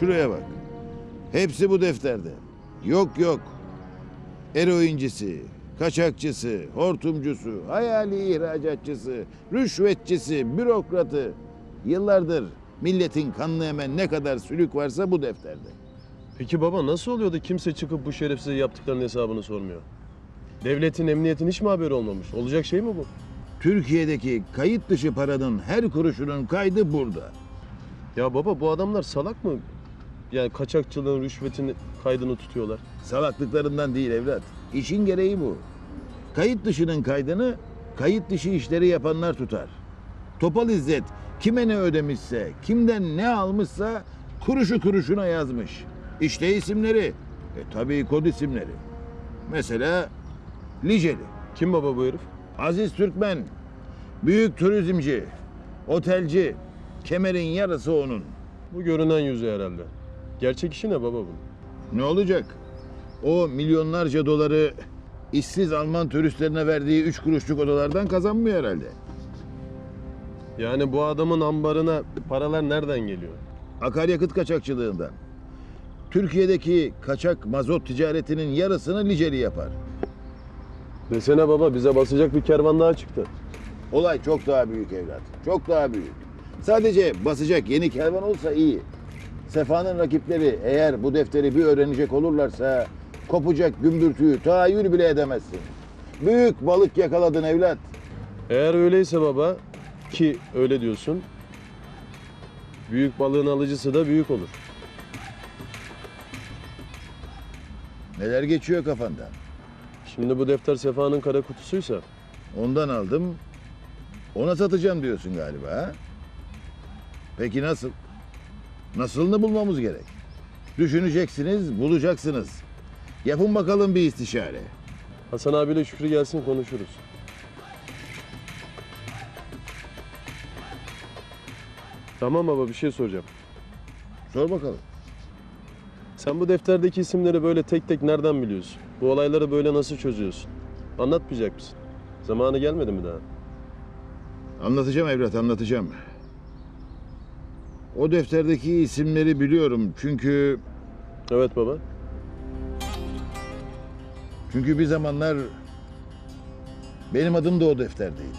Şuraya bak. Hepsi bu defterde. Yok yok. Eroincisi, kaçakçısı, hortumcusu, hayali ihracatçısı, rüşvetçisi, bürokratı. Yıllardır milletin kanını emen ne kadar sülük varsa bu defterde. Peki baba nasıl oluyor da kimse çıkıp bu şerefsize yaptıklarının hesabını sormuyor? Devletin, emniyetin hiç mi haberi olmamış? Olacak şey mi bu? Türkiye'deki kayıt dışı paranın her kuruşunun kaydı burada. Ya baba bu adamlar salak mı? Yani kaçakçılığın, rüşvetin kaydını tutuyorlar. Salaklıklarından değil evlat. İşin gereği bu. Kayıt dışının kaydını kayıt dışı işleri yapanlar tutar. Topal İzzet kime ne ödemişse, kimden ne almışsa kuruşu kuruşuna yazmış. İşte isimleri. E tabii kod isimleri. Mesela Liceli, Kim baba bu herif? Aziz Türkmen, büyük turizmci, otelci, kemerin yarısı onun. Bu görünen yüzü herhalde. Gerçek işi ne baba bunun? Ne olacak? O milyonlarca doları işsiz Alman turistlerine verdiği üç kuruşluk odalardan kazanmıyor herhalde. Yani bu adamın ambarına paralar nereden geliyor? Akaryakıt kaçakçılığından. Türkiye'deki kaçak mazot ticaretinin yarısını Liceli yapar. Desene baba bize basacak bir kervan daha çıktı. Olay çok daha büyük evlat. Çok daha büyük. Sadece basacak yeni kervan olsa iyi. Sefa'nın rakipleri eğer bu defteri bir öğrenecek olurlarsa kopacak gümbürtüyü tahayyül bile edemezsin. Büyük balık yakaladın evlat. Eğer öyleyse baba ki öyle diyorsun. Büyük balığın alıcısı da büyük olur. Neler geçiyor kafandan? Şimdi bu defter Sefa'nın kara kutusuysa Ondan aldım. Ona satacağım diyorsun galiba ha? Peki nasıl? Nasılını bulmamız gerek. Düşüneceksiniz, bulacaksınız. Yapın bakalım bir istişare. Hasan abiyle Şükrü gelsin konuşuruz. Tamam baba bir şey soracağım. Sor bakalım. Sen bu defterdeki isimleri böyle tek tek nereden biliyorsun? Bu olayları böyle nasıl çözüyorsun? Anlatmayacak mısın? Zamanı gelmedi mi daha? Anlatacağım evlat, anlatacağım. O defterdeki isimleri biliyorum çünkü Evet baba. çünkü bir zamanlar benim adım da o defterdeydi.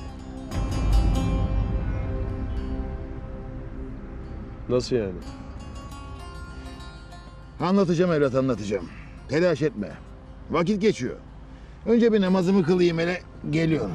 Nasıl yani? Anlatacağım evlat, anlatacağım. Telaş etme. Vakit geçiyor. Önce bir namazımı kılayım hele geliyorum.